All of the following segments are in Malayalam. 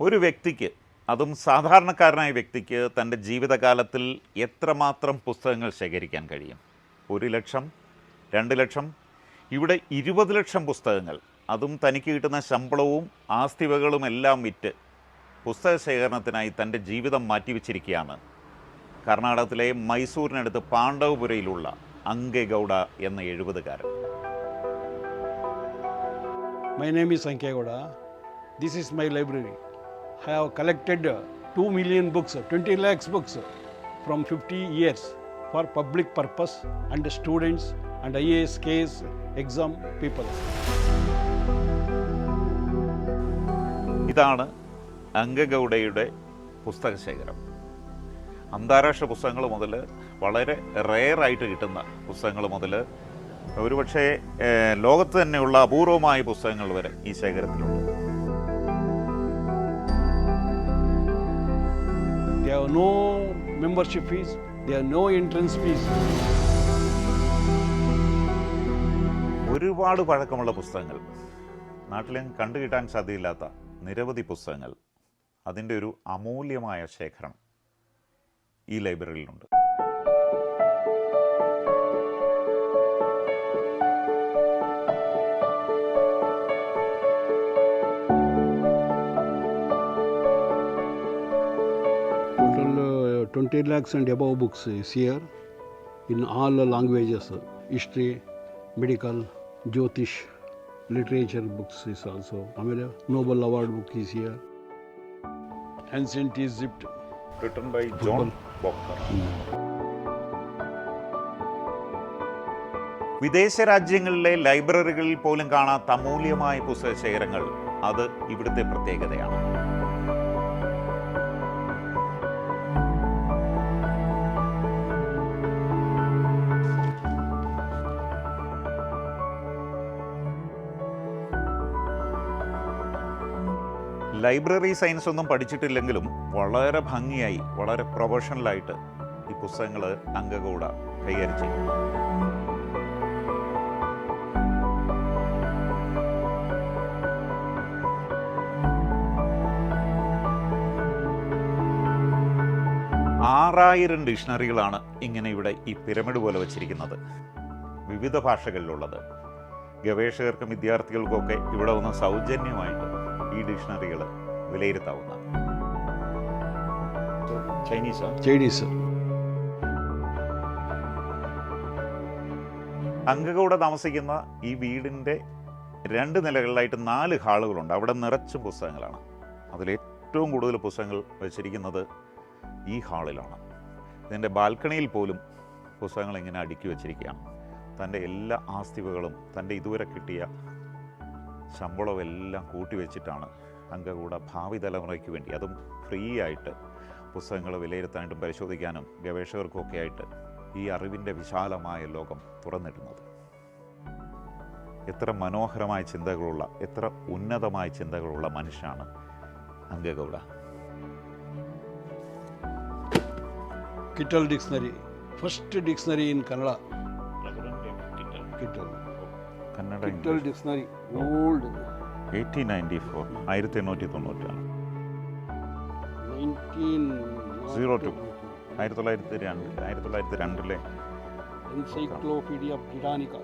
ഒരു വ്യക്തിക്ക് അതും സാധാരണക്കാരനായ വ്യക്തിക്ക് തന്റെ ജീവിതകാലത്തിൽ എത്രമാത്രം പുസ്തകങ്ങൾ ശേഖരിക്കാൻ കഴിയും? ഒരു ലക്ഷം രണ്ട് ലക്ഷം ഇവിടെ ഇരുപത് ലക്ഷം പുസ്തകങ്ങൾ. അതും തനിക്ക് കിട്ടുന്ന ശമ്പളവും ആസ്തിവകളും എല്ലാം വിറ്റ് പുസ്തക ശേഖരണത്തിനായി തന്റെ ജീവിതം മാറ്റിവെച്ചിരിക്കുകയാണ്. കർണാടകത്തിലെ മൈസൂരിനടുത്ത് പാണ്ഡവപുരയിലുള്ള അങ്കേഗൗഡ എന്ന എഴുപതുകാരൻ. My name is this is my library. Have collected uh, 2 million books, uh, 20 lakhs books from 50 years for public purpose and students and IAS, KS exam people. ഇതാണ് അംഗഗൗഡയുടെ പുസ്തകശേഖരം അന്താരാഷ്ട്ര പുസ്തകങ്ങൾ മുതൽ വളരെ റെയറായിട്ട് കിട്ടുന്ന പുസ്തകങ്ങൾ മുതൽ ഒരുപക്ഷേ ലോകത്ത് തന്നെയുള്ള അപൂർവമായ പുസ്തകങ്ങൾ വരെ ഈ ശേഖരത്തിലുണ്ട് There no membership fees, there are no entrance fees. ഒരുപാട് പഴക്കമുള്ള പുസ്തകങ്ങൾ. നാട്ടിലും കണ്ടുകിട്ടാൻ സാധ്യതയില്ലാത്ത നിരവധി പുസ്തകങ്ങൾ. അതിന്റെ ഒരു അമൂല്യമായ ശേഖരം ഈ ലൈബ്രറിയിലുണ്ട്. 20 lakhs and above books is here in all the languages history, medical, Jyotish, literature books is also. Amele Nobel Award book is here. Ancient Egypt. Written by John Bockhart. Mm. വിദേശ രാജ്യങ്ങളിലെ ലൈബ്രറികളിൽ പോലും കാണാത്ത അമൂല്യമായ പുസ്തക ശേഖരങ്ങൾ അത് ഇവിടുത്തെ പ്രത്യേകതയാണ് ലൈബ്രറി സയൻസ് ഒന്നും പഠിച്ചിട്ടില്ലെങ്കിലും വളരെ ഭംഗിയായി വളരെ പ്രൊഫഷണലായിട്ട് ഈ പുസ്തകങ്ങൾ അംഗകൂട കൈകാര്യം ചെയ്യും ആറായിരം ഡിക്ഷണറികളാണ് ഇങ്ങനെ ഇവിടെ ഈ പിരമിഡ് പോലെ വച്ചിരിക്കുന്നത്. വിവിധ ഭാഷകളിലുള്ളത്. ഗവേഷകർക്കും വിദ്യാർത്ഥികൾക്കൊക്കെ ഇവിടെ വന്ന് സൗജന്യമായിട്ട് ഈ ഡിക്ഷണറികൾ വിലയിരുത്താവുന്നതാണ് ചൈനീസ്. അംഗകൂടെ താമസിക്കുന്ന ഈ വീടിന്റെ രണ്ട് നിലകളിലായിട്ട് നാല് ഹാളുകളുണ്ട്. അവിടെ നിറച്ചും പുസ്തകങ്ങളാണ്. അതിലേറ്റവും കൂടുതൽ പുസ്തകങ്ങൾ വെച്ചിരിക്കുന്നത് ഈ ഹാളിലാണ്. ഇതിന്റെ ബാൽക്കണിയിൽ പോലും പുസ്തകങ്ങൾ ഇങ്ങനെ അടുക്കി വെച്ചിരിക്കുകയാണ്. തന്റെ എല്ലാ ആസ്തികകളും തന്റെ ഇതുവരെ കിട്ടിയ ശമ്പളവും എല്ലാം കൂട്ടിവെച്ചിട്ടാണ് അംഗകൂട ഭാവി തലമുറയ്ക്ക് വേണ്ടി. അതും ഫ്രീ ആയിട്ട് പുസ്തകങ്ങൾ വിലയിരുത്താനായിട്ടും പരിശോധിക്കാനും ഗവേഷകർക്കൊക്കെ ആയിട്ട് ഈ അറിവിന്റെ വിശാലമായ ലോകം തുറന്നിടുന്നത്. എത്ര മനോഹരമായ ചിന്തകളുള്ള എത്ര ഉന്നതമായ ചിന്തകളുള്ള മനുഷ്യനാണ് Angagowda. Kittel dictionary first dictionary in Kannada Kittel. Kannada Kittel Dictionary. Old. Eighteen ninety four ആയിരത്തി എണ്ണൂറ്റി തൊണ്ണൂറ്റാണ് 19. Zero two. ആയിരത്തി തൊള്ളായിരത്തി രണ്ട് ആയിരത്തി തൊള്ളായിരത്തി രണ്ടിലെ Encyclopedia Britannica.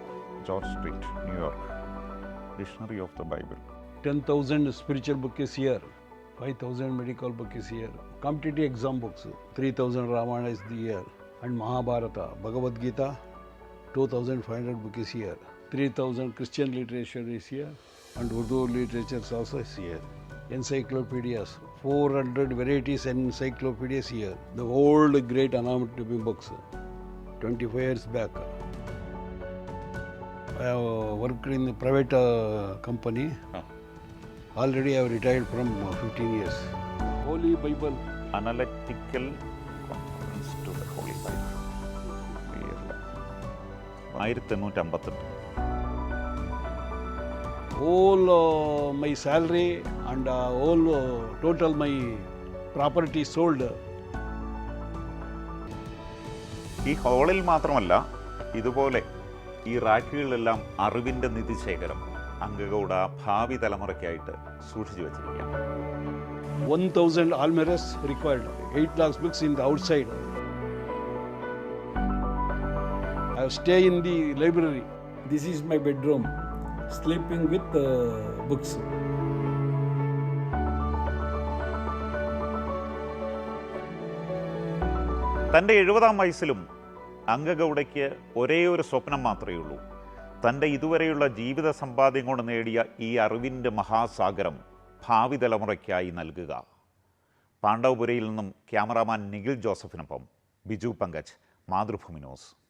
George Street New York dictionary of the Bible 10,000 spiritual book is here. 5,000 medical book is here. Competitive exam books. 3,000 Ramayana is here. And Mahabharata. Bhagavad Gita. 2,500 book is here. 3,000 Christian literature is here. And Urdu literature also is here. Encyclopedias. 400 varieties encyclopedias here. The old great anatomy books. 25 years back. I have worked in a private uh, company. Already I have retired from uh, 15 years. Holy Bible. Analytical conference to the holy Bible ആയിരത്തി എണ്ണൂറ്റി അമ്പത്തെട്ട് All uh, my salary and uh, all uh, total my property sold. ഈ ഹാളിൽ മാത്രമല്ല ഇതുപോലെ ഈ റാക്കുകളിലെല്ലാം അറിവിന്റെ നിധിശേഖരം അംഗഗൗഡ ഭാവി തലമുറയ്ക്കായിട്ട് സൂക്ഷിച്ചു വച്ചിരിക്കുകയാണ് 1000 almirez required, 8 lakhs books in the outside. I stay in the library. This is my bedroom, sleeping with uh, books. തന്റെ എഴുപതാം വയസ്സിലും അംഗഗൗഡയ്ക്ക് ഒരേ ഒരു സ്വപ്നം മാത്രമേ ഉള്ളൂ. തന്റെ ഇതുവരെയുള്ള ജീവിത സമ്പാദ്യം കൊണ്ട് നേടിയ ഈ അറിവിന്റെ മഹാസാഗരം ഭാവി തലമുറയ്ക്കായി നൽകുക. പാണ്ഡവപുരയിൽ നിന്നും ക്യാമറാമാൻ നിഖിൽ ജോസഫിനൊപ്പം ബിജു പങ്കജ് മാതൃഭൂമി ന്യൂസ്.